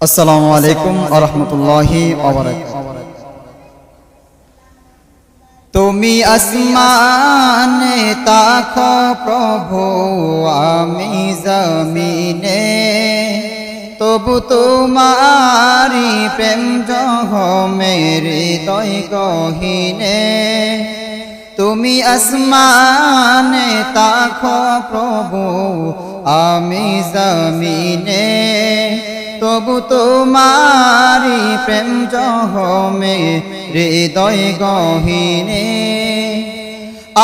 আসসালামু আলাইকুম আরহামতুল্লাহি তুমি আসমানে তাখ প্রভু, আমি জমিনে। তবু তোমারি প্রেম জহ মেরি দয় গহিনে। তুমি আসমানে তাখ প্রভু, আমি জমিনে। তবু তোমারি প্রেম জহমে, হৃদয় গহিনে।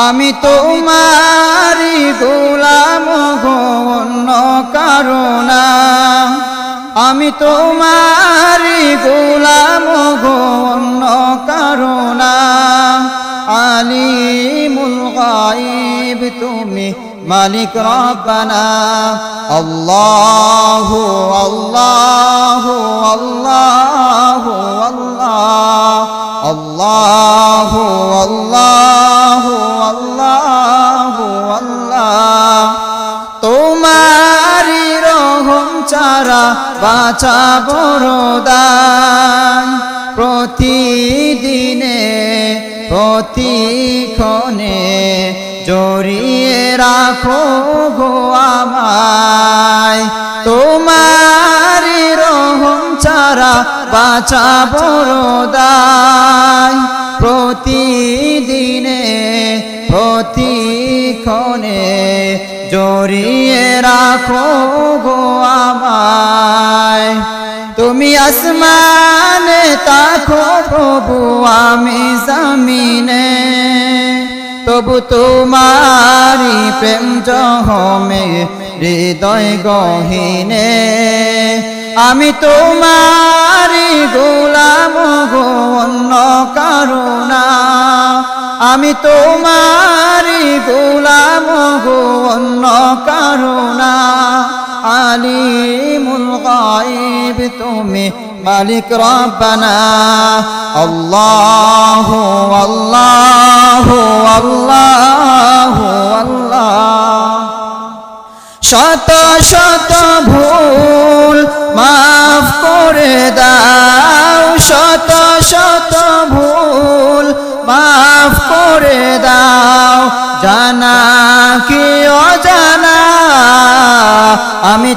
আমি তোমারি গোলাম গণ্য কারণা আমি তোমারি গোলাম গণ্য কারণা আলিমুল গাইব তুমি মালিক রব্বানা। আল্লাহু আল্লাহু, আল্লাহ, আল্লাহু আল্লাহু আল্লাহু, আল্লাহ। তোমারি রহম চারা বাঁচা বড়দান প্রতিদিনে, প্রতিক্ষণে জড়িয়ে রাখো গো আমায়। তোমারি রহম চারা বাঁচা বড়দায় প্রতিদিনে, প্রতিক্ষণে জড়িয়ে রাখো গো আমায়। তুমি আসমানে তাকো প্রভু, আমি তবু তোমারি প্রেম জহমে, হৃদয় গহিনে। আমি তোমারি গোলাম গো অন্য কারণা আমি তোমারি গোলাম গো অন্য কারণা আলিমুল গাইব তুমি মালিক রব্বানা। আল্লাহ আল্লাহ আল্লাহ আল্লাহ। শত শত ভুল মাফ করে দাও।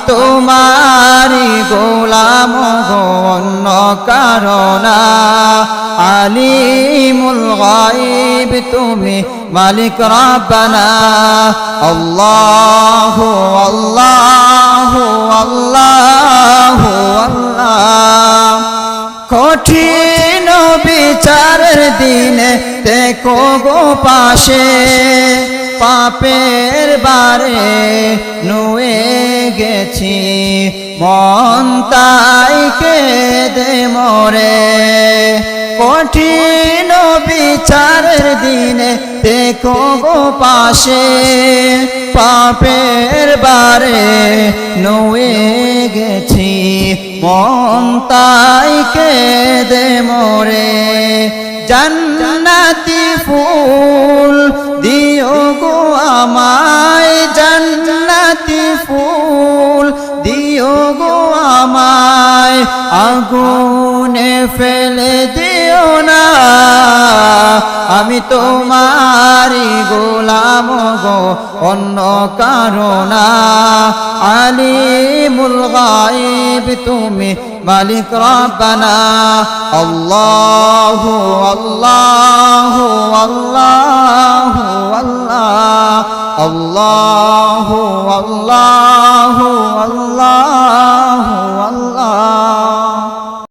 তোমারি গোলাম অন্য কারণা। আলিমুল গাইব তুমি মালিক রব্বানা। আল্লাহু আল্লাহু আল্লাহ। কঠিন বিচারের দিনে দেখো গো পাশে। পাপের বারে নুয়ে গেছি। মন তাই দে মরে। কঠিন বিচারের দিনে দেখো গো পাশে। পাপের বারে নুয়ে গেছি। মন তাই দে মরে। জান্নাতি ফুল আগুনে ফেলে দিও না। আমি তোমারি গোলাম গো, অন্য কারণা আলিমুল গাইব তুমি মালিক রব্বানা। আল্লাহু আল্লাহু আল্লাহু আল্লাহ। আল্লাহু আল্লাহু আল্লাহ।